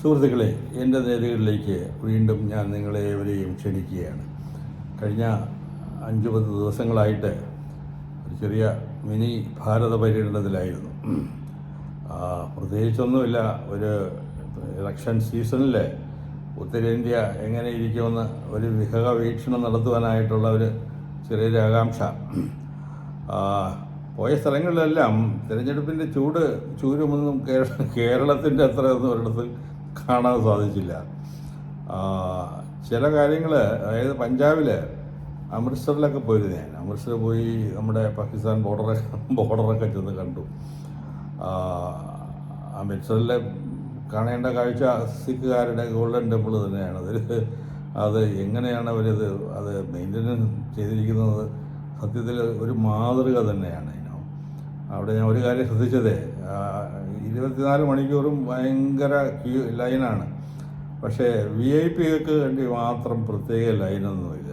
സുഹൃത്തുക്കളെ എന്റെ നേരുകളിലേക്ക് വീണ്ടും ഞാൻ നിങ്ങളെ ഏവരെയും ക്ഷണിക്കുകയാണ്. കഴിഞ്ഞ അഞ്ച് പത്ത് ദിവസങ്ങളായിട്ട് ഒരു ചെറിയ മിനി ഭാരത പര്യടനത്തിലായിരുന്നു. പ്രത്യേകിച്ചൊന്നുമില്ല. ഒരു ഇലക്ഷൻ സീസണിൽ ഉത്തരേന്ത്യ എങ്ങനെ ഇരിക്കുമെന്ന് ഒരു വിഹക വീക്ഷണം നടത്തുവാനായിട്ടുള്ള ഒരു ചെറിയൊരു ആകാംക്ഷ. പോയ സ്ഥലങ്ങളിലെല്ലാം തിരഞ്ഞെടുപ്പിന്റെ ചൂട് ചൂരുമൊന്നും കേരള കേരളത്തിന്റെ അത്രയൊന്നും ഒരിടത്ത് കാണാൻ സാധിച്ചില്ല. ചില കാര്യങ്ങൾ അതായത് പഞ്ചാബിൽ അമൃത്സറിലൊക്കെ പോയിരുന്നു ഞാൻ. അമൃത്സർ പോയി നമ്മുടെ പാകിസ്ഥാൻ ബോർഡറൊക്കെ ബോർഡറൊക്കെ ചെന്ന് കണ്ടു. അമൃത്സറിലെ കാണേണ്ട കാഴ്ച സിഖുകാരുടെ ഗോൾഡൻ ടെമ്പിൾ തന്നെയാണ്. അതിൽ അത് എങ്ങനെയാണ് അവരത് അത് മെയിന്റനൻസ് ചെയ്തിരിക്കുന്നത് സത്യത്തിൽ ഒരു മാതൃക തന്നെയാണ്. അവിടെ ഞാൻ ഒരു കാര്യം ശ്രദ്ധിച്ചതേ ഇരുപത്തിനാല് മണിക്കൂറും ഭയങ്കര ക്യൂ ലൈനാണ്. പക്ഷേ വി ഐ പികൾക്ക് വേണ്ടി മാത്രം പ്രത്യേക ലൈനൊന്നുമില്ല.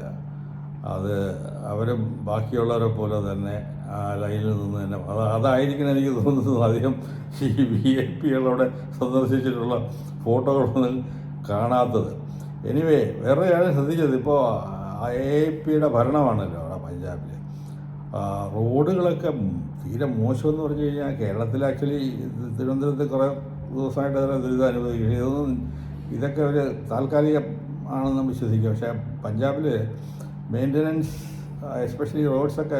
അത് അവരും ബാക്കിയുള്ളവരെ പോലെ തന്നെ ആ ലൈനിൽ നിന്ന് തന്നെ അത് അതായിരിക്കണം എനിക്ക് തോന്നുന്നത്. അധികം ഈ വി ഐ പികളവിടെ സന്ദർശിച്ചിട്ടുള്ള ഫോട്ടോകളൊന്നും കാണാത്തത്. എനിവേ വേറെ ആരും ശ്രദ്ധിച്ചത്. ഇപ്പോൾ ഐ പിയുടെ ഭരണമാണല്ലോ അവിടെ പഞ്ചാബിൽ റോഡുകളൊക്കെ തീരെ മോശമെന്ന് പറഞ്ഞു കഴിഞ്ഞാൽ കേരളത്തിൽ ആക്ച്വലി തിരുവനന്തപുരത്ത് കുറേ ദിവസമായിട്ട് അതിനെ ദുരിതം അനുഭവിക്കും ഇതൊന്നും ഇതൊക്കെ ഒരു താൽക്കാലികം ആണെന്ന് വിശ്വസിക്കുക പക്ഷേ പഞ്ചാബിൽ മെയിന്റനൻസ് എസ്പെഷ്യലി റോഡ്സൊക്കെ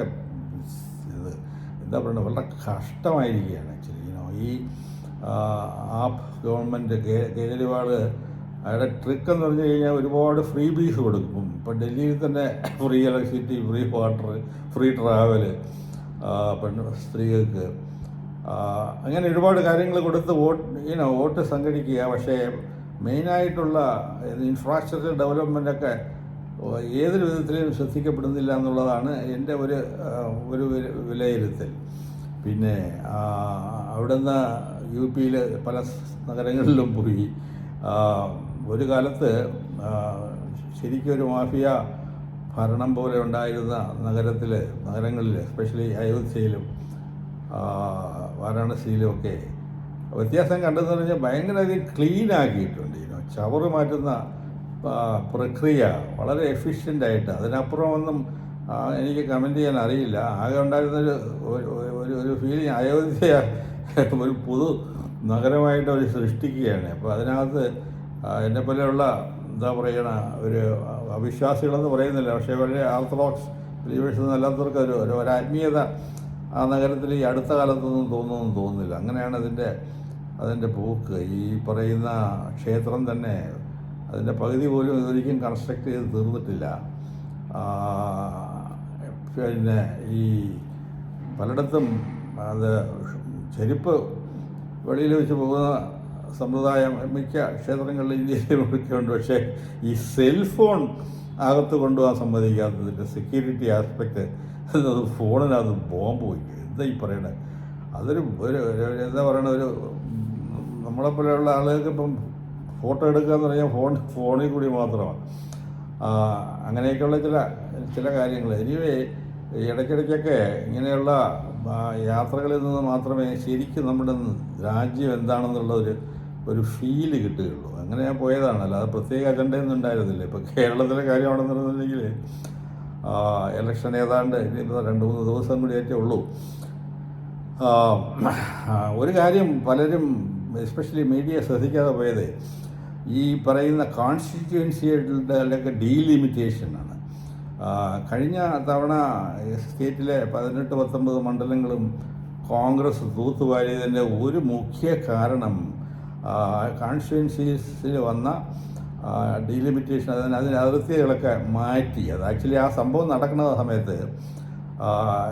ഇത് എന്താ പറയുക വളരെ കഷ്ടമായിരിക്കുകയാണ് ആക്ച്വലി. ഈ ആപ് ആപ്പ് ഗവൺമെന്റ് കേജ്രിവാൾ അയാളുടെ ട്രിക്ക് എന്ന് പറഞ്ഞു കഴിഞ്ഞാൽ ഒരുപാട് ഫ്രീ ബീസ് കൊടുക്കും. ഇപ്പം ഡൽഹിയിൽ തന്നെ free electricity free water free travel പെണ്ണ് സ്ത്രീകൾക്ക്. അങ്ങനെ ഒരുപാട് കാര്യങ്ങൾ കൊടുത്ത് വോട്ട് ഇങ്ങനെ വോട്ട് സംഘടിക്കുക. പക്ഷേ മെയിനായിട്ടുള്ള ഇൻഫ്രാസ്ട്രക്ചർ ഡെവലപ്മെന്റൊക്കെ ഏതൊരു വിധത്തിലും ശ്രദ്ധിക്കപ്പെടുന്നില്ല എന്നുള്ളതാണ് എന്റെ ഒരു ഒരു വിലയിരുത്തൽ. പിന്നെ അവിടുന്ന് യു പിയിൽ പല നഗരങ്ങളിലും പോയി ഒരു കാലത്ത് ശരിക്കൊരു ശരിക്കും ഒരു മാഫിയ ഭരണം പോലെ ഉണ്ടായിരുന്ന നഗരത്തിൽ നഗരങ്ങളിൽ എസ്പെഷ്യലി അയോധ്യയിലും വാരാണസിയിലും ഒക്കെ വ്യത്യാസം കണ്ടെന്ന് പറഞ്ഞാൽ ഭയങ്കരധികം ക്ലീൻ ആക്കിയിട്ടുണ്ട്. ഇതിനോ ചവറ് മാറ്റുന്ന പ്രക്രിയ വളരെ എഫിഷ്യന്റ് ആയിട്ട് അതിനപ്പുറം ഒന്നും എനിക്ക് കമന്റ് ചെയ്യാൻ അറിയില്ല. ആകെ ഉണ്ടായിരുന്നൊരു ഒരു ഒരു ഫീലിംഗ് അയോധ്യ ഒരു പുതു നഗരമായിട്ട് അവർ സൃഷ്ടിക്കുകയാണ്. അപ്പോൾ അതിനകത്ത് എന്നെ പോലെയുള്ള എന്താ പറയണ ഒരു അവിശ്വാസികളെന്ന് പറയുന്നില്ല. പക്ഷേ വളരെ ഓർത്തഡോക്സ് ബിലീവേഴ്സ് എന്നല്ലാത്തവർക്ക് ഒരു ഒരു ആത്മീയത ആ നഗരത്തിൽ ഈ അടുത്ത കാലത്തൊന്നും തോന്നുമെന്ന് തോന്നുന്നില്ല. അങ്ങനെയാണ് അതിന്റെ അതിന്റെ പോക്ക്. ഈ പറയുന്ന ക്ഷേത്രം തന്നെ അതിന്റെ പകുതി പോലും ഇതൊരിക്കും കൺസ്ട്രക്ട് ചെയ്ത് തീർന്നിട്ടില്ല. പിന്നെ ഈ പലയിടത്തും അത് ചെരുപ്പ് വെളിയിൽ വെച്ച് പോകുന്ന സമ്പ്രദായം മിക്ക ക്ഷേത്രങ്ങളിൽ ഇന്ത്യയിൽ ഉണ്ട് പക്ഷേ ഈ സെൽഫോൺ അകത്ത് കൊണ്ടുപോകാൻ സമ്മതിക്കാത്തതിന്റെ സെക്യൂരിറ്റി ആസ്പെക്റ്റ് അത് ഫോണിനകത്ത് ബോംബ് വയ്ക്കും എന്താ ഈ പറയണത് അതൊരു ഒരു എന്താ പറയണ? ഒരു നമ്മളെ പോലെയുള്ള ആളുകൾക്ക് ഇപ്പം ഫോട്ടോ എടുക്കുക എന്ന് പറഞ്ഞാൽ ഫോൺ ഫോണിൽ കൂടി മാത്രമാണ്. അങ്ങനെയൊക്കെയുള്ള ചില ചില കാര്യങ്ങൾ. എനിവേ ഇടയ്ക്കിടയ്ക്കൊക്കെ ഇങ്ങനെയുള്ള യാത്രകളിൽ നിന്ന് മാത്രമേ ശരിക്കും നമ്മുടെ രാജ്യം എന്താണെന്നുള്ള ഒരു ഫീൽ കിട്ടുകയുള്ളൂ. അങ്ങനെ ഞാൻ പോയതാണ്. അല്ലാതെ പ്രത്യേക അജണ്ടയൊന്നും ഉണ്ടായിരുന്നില്ല. ഇപ്പോൾ കേരളത്തിലെ കാര്യമാണെന്നുണ്ടെങ്കിൽ ഇലക്ഷൻ ഏതാണ്ട് ഇനിയിപ്പോൾ രണ്ട് മൂന്ന് ദിവസം കൂടി ഏറ്റേ ഉള്ളൂ. ഒരു കാര്യം പലരും എസ്പെഷ്യലി മീഡിയ ശ്രദ്ധിക്കാതെ പോയത് ഈ പറയുന്ന കോൺസ്റ്റിറ്റ്യുവൻസിയുടെ അല്ലെങ്കിൽ ഡീലിമിറ്റേഷനാണ് കഴിഞ്ഞ തവണ സ്റ്റേറ്റിലെ പതിനെട്ട് പത്തൊമ്പത് മണ്ഡലങ്ങളും കോൺഗ്രസ് തൂത്തുവാരിയതിന്റെ ഒരു മുഖ്യ കാരണം കോൺസ്റ്റിറ്റ്യുവൻസീസിൽ വന്ന ഡീലിമിറ്റേഷൻ അതിന് അതിന് അതിർത്തികളൊക്കെ മാറ്റി. അത് ആക്ച്വലി ആ സംഭവം നടക്കുന്ന സമയത്ത്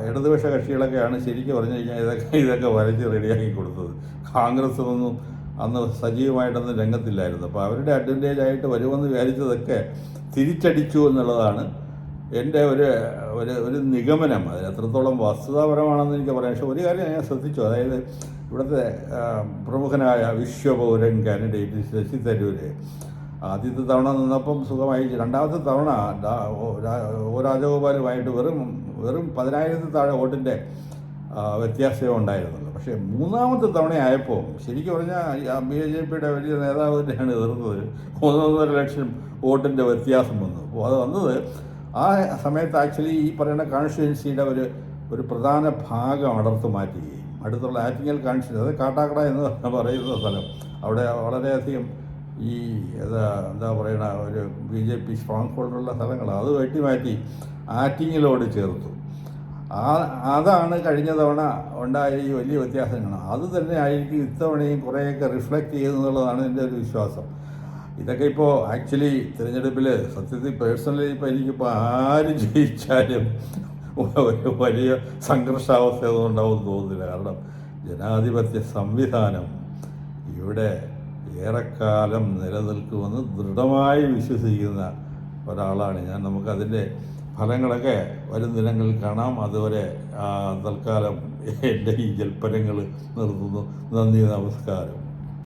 ഇടതുപക്ഷ കക്ഷികളൊക്കെയാണ് ശരിക്കും പറഞ്ഞു കഴിഞ്ഞാൽ ഇതൊക്കെ ഇതൊക്കെ വരച്ച് റെഡിയാക്കി കൊടുത്തത്. കോൺഗ്രസ് ഒന്നും അന്ന് സജീവമായിട്ടൊന്നും രംഗത്തില്ലായിരുന്നു. അപ്പോൾ അവരുടെ അഡ്വാന്റേജ് ആയിട്ട് വരുമെന്ന് വിചാരിച്ചതൊക്കെ തിരിച്ചടിച്ചു എന്നുള്ളതാണ് എന്റെ ഒരു ഒരു ഒരു നിഗമനം അത് എത്രത്തോളം വസ്തുതാപരമാണെന്ന് എനിക്ക് പറയാം. പക്ഷേ ഒരു കാര്യം ഞാൻ ശ്രദ്ധിച്ചു. അതായത് ഇവിടുത്തെ പ്രമുഖനായ വിശ്വപൗരൻ കാൻഡിഡേറ്റ് ശശി തരൂര് ആദ്യത്തെ തവണ നിന്നപ്പം സുഖമായി. രണ്ടാമത്തെ തവണ ഓ രാജഗോപാലുമായിട്ട് വെറും വെറും പതിനായിരത്തി താഴെ വോട്ടിന്റെ വ്യത്യാസമേ ഉണ്ടായിരുന്നുള്ളൂ. പക്ഷേ മൂന്നാമത്തെ തവണയായപ്പോൾ ശരിക്കും പറഞ്ഞാൽ ബി ജെ പിയുടെ വലിയ നേതാവ് തന്നെയാണ് എതിർത്തത് മൂന്നൊന്നര ലക്ഷം വോട്ടിന്റെ വ്യത്യാസം വന്നു അപ്പോൾ അത് വന്നത് ആ സമയത്ത് ആക്ച്വലി ഈ പറയുന്ന കോൺസ്റ്റിറ്റ്യൻസിയുടെ ഒരു ഒരു പ്രധാന ഭാഗം അടർത്ത് മാറ്റുകയും അടുത്തുള്ള ആറ്റിങ്ങൽ കോൺസ്റ്റിറ്റ്യൻസി അത് കാട്ടാക്കട എന്ന് പറയുന്ന സ്ഥലം. അവിടെ വളരെയധികം ഈ എന്താ എന്താ ഒരു ബി ജെ പി സ്ട്രോങ് ഹോൾഡുള്ള സ്ഥലങ്ങളാണ് അത് വെട്ടിമാറ്റി ആറ്റിങ്ങിലോട് ചേർത്തു. ആ അതാണ് കഴിഞ്ഞ തവണ ഉണ്ടായ ഈ വലിയ വ്യത്യാസങ്ങൾ. അത് തന്നെ ആയിരിക്കും ഇത്തവണയും കുറേയൊക്കെ റിഫ്ലക്റ്റ് ചെയ്യുന്നുള്ളതാണ് എന്റെ ഒരു വിശ്വാസം. ഇതൊക്കെ ഇപ്പോൾ ആക്ച്വലി തിരഞ്ഞെടുപ്പിൽ സത്യത്തിൽ പേഴ്സണലി ഇപ്പോൾ എനിക്കിപ്പോൾ ആര് ജയിച്ചാലും വലിയ സംഘർഷാവസ്ഥയൊന്നും ഉണ്ടാവും തോന്നുന്നില്ല. കാരണം ജനാധിപത്യ സംവിധാനം ഇവിടെ ഏറെക്കാലം നിലനിൽക്കുമെന്ന് ദൃഢമായി വിശ്വസിക്കുന്ന ഒരാളാണ് ഞാൻ. നമുക്കതിന്റെ ഫലങ്ങളൊക്കെ വരും ദിനങ്ങളിൽ കാണാം. അതുവരെ തൽക്കാലം എന്റെ ഈ ജൽപ്പനങ്ങൾ നിർത്തുന്നു. നന്ദി നമസ്കാരം.